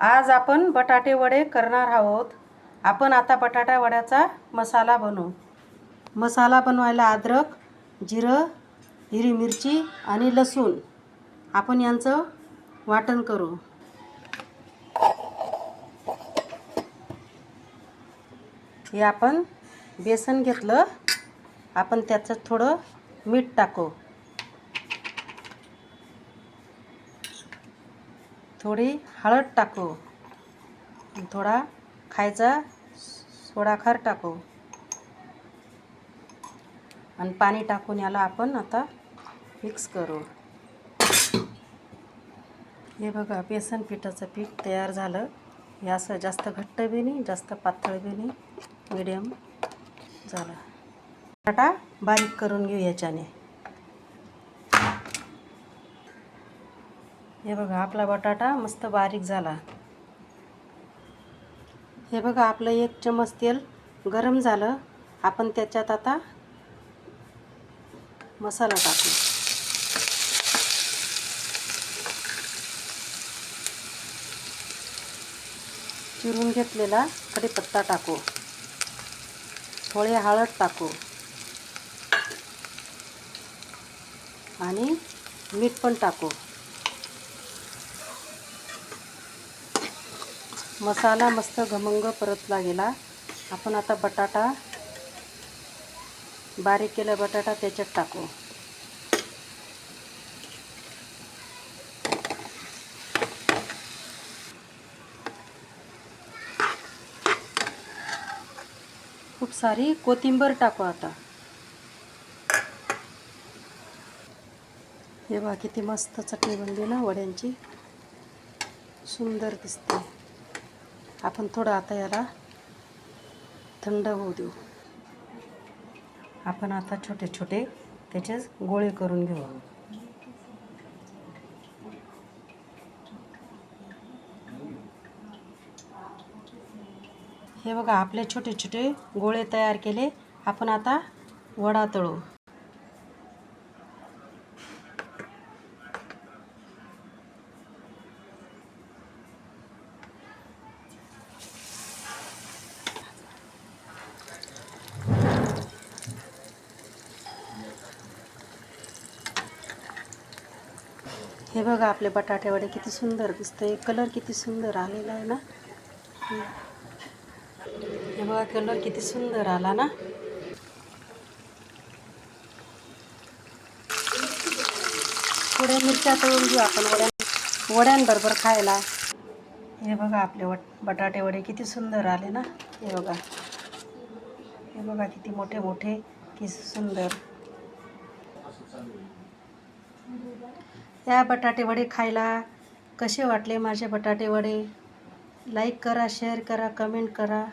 आज आपण बटाटे वडे करणार आहोत. आपण आता बटाटा वड्याचा मसाला बनवू. मसाला बनवायला अद्रक जिरं हिरवी मिरची आणि लसूण आपण यांचं वाटण करू. हे आपण बेसन घेतलं. आपण त्याचं थोडं मीठ टाकू. थोडी हळद टाकू. थोडा खायचा सोडाखार टाकू. आणि पाणी टाकून याला आपण आता मिक्स करू. हे बघा बेसन पिठाचं पीठ तयार झालं. हे असं जास्त घट्ट बी नाही जास्त पातळ बी नाही मिडियम झालं. बटाटा बारीक करून घेऊ याच्याने. हे बघा आपला बटाटा मस्त बारीक झाला. हे बघा आपलं एक चमच तेल गरम झालं. आपण त्याच्यात आता मसाला टाकू. चिरून घेतलेला कढीपत्ता टाकू. थोडे हळद टाकू. आणि मीठ पण टाकू. मसाला मस्त घमंग परतला गेला आपण आता बटाटा बारीक केला बटाटा त्याच्यात टाकू. खूप सारी कोथिंबीर टाकू आता. हे बघा किती मस्त चटणी बनली ना वड्यांची. सुंदर दिसते. आपण थोडं आता याला थंड होऊ देऊ. आपण आता छोटे छोटे त्याचे गोळे करून घेऊ. हे बघा आपले छोटे छोटे गोळे तयार केले. आपण आता वडा तळू. हे बघा आपले बटाटेवडे किती सुंदर दिसतंय. कलर किती सुंदर आलेला आहे ना? हे बघा कलर किती सुंदर आला ना? थोड्या मिरच्या तळून घेऊ आपण वड्या वड्यांबरोबर खायला. हे बघा आपले वट बटाटे वडे किती सुंदर आले ना? हे बघा. हे बघा किती मोठे मोठे किती सुंदर. या बटाटेवडे खायला कसे वाटले माझे बटाटेवडे लाईक करा शेअर करा कमेंट करा.